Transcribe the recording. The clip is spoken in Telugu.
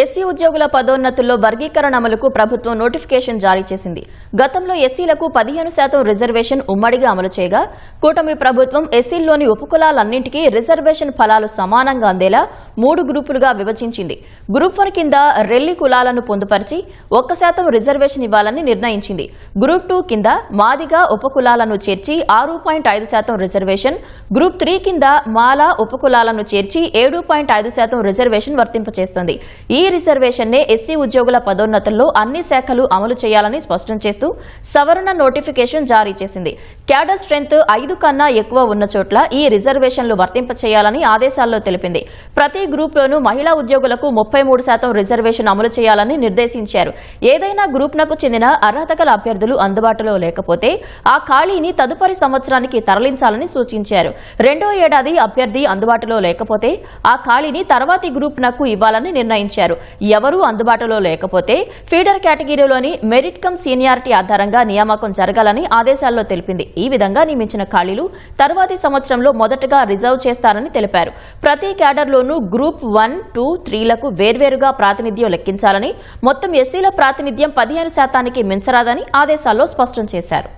ఎస్సీ ఉద్యోగుల పదోన్నతుల్లో వర్గీకరణ అమలుకు ప్రభుత్వం నోటిఫికేషన్ జారీ చేసింది. గతంలో ఎస్సీలకు పదిహేను శాతం రిజర్వేషన్ ఉమ్మడిగా అమలు చేయగా కూటమి ప్రభుత్వం ఎస్సీల్లోని ఉపకులాలన్నింటికీ రిజర్వేషన్ ఫలాలు సమానంగా అందేలా మూడు గ్రూపులుగా విభజించింది. గ్రూప్ వన్ కింద రెల్లి కులాలను పొందుపరిచి ఒక్క శాతం రిజర్వేషన్ ఇవ్వాలని నిర్ణయించింది. గ్రూప్ టూ కింద మాదిగా ఉపకులాలను చేర్చి ఆరు పాయింట్ ఐదు శాతం రిజర్వేషన్ గ్రూప్ త్రీ కింద మాల ఉపకులాలను చేర్చి ఏడు పాయింట్ ఐదు శాతం రిజర్వేషన్ వర్తింపచేస్తోంది. ఈ రిజర్వేషన్నే ఎస్సీ ఉద్యోగుల పదోన్నతుల్లో అన్ని శాఖలు అమలు చేయాలని స్పష్టం చేస్తూ సవరణ నోటిఫికేషన్ జారీ చేసింది. క్యాడర్ స్ట్రెంత్ ఐదు కన్నా ఎక్కువ ఉన్న చోట్ల ఈ రిజర్వేషన్లు వర్తింపచేయాలని ఆదేశాల్లో తెలిపింది. ప్రతి గ్రూప్లోనూ మహిళా ఉద్యోగులకు ముప్పై మూడు శాతం రిజర్వేషన్ అమలు చేయాలని నిర్దేశించారు. ఏదైనా గ్రూప్నకు చెందిన అర్హత గల అభ్యర్థులు అందుబాటులో లేకపోతే ఆ ఖాళీని తదుపరి సంవత్సరానికి తరలించాలని సూచించారు. రెండో ఏడాది అభ్యర్థి అందుబాటులో లేకపోతే ఆ ఖాళీని తర్వాతి గ్రూప్నకు ఇవ్వాలని నిర్ణయించారు. ఎవరూ అందుబాటులో లేకపోతే ఫీడర్ కేటగిరీలోని మెరిట్ కమ్ సీనియారిటీ ఆధారంగా నియామకం జరగాలని ఆదేశాల్లో తెలిపింది. ఈ విధంగా నియమించిన ఖాళీలు తర్వాతి సంవత్సరంలో మొదటగా రిజర్వ్ చేస్తారని తెలిపారు. ప్రతి క్యాడర్లోనూ గ్రూప్ వన్ టూ త్రీలకు వేర్వేరుగా ప్రాతినిధ్యం లెక్కించాలని మొత్తం ఎస్సీల ప్రాతినిధ్యం పదిహేను శాతానికి మించరాదని ఆదేశాల్లో స్పష్టం చేశారు.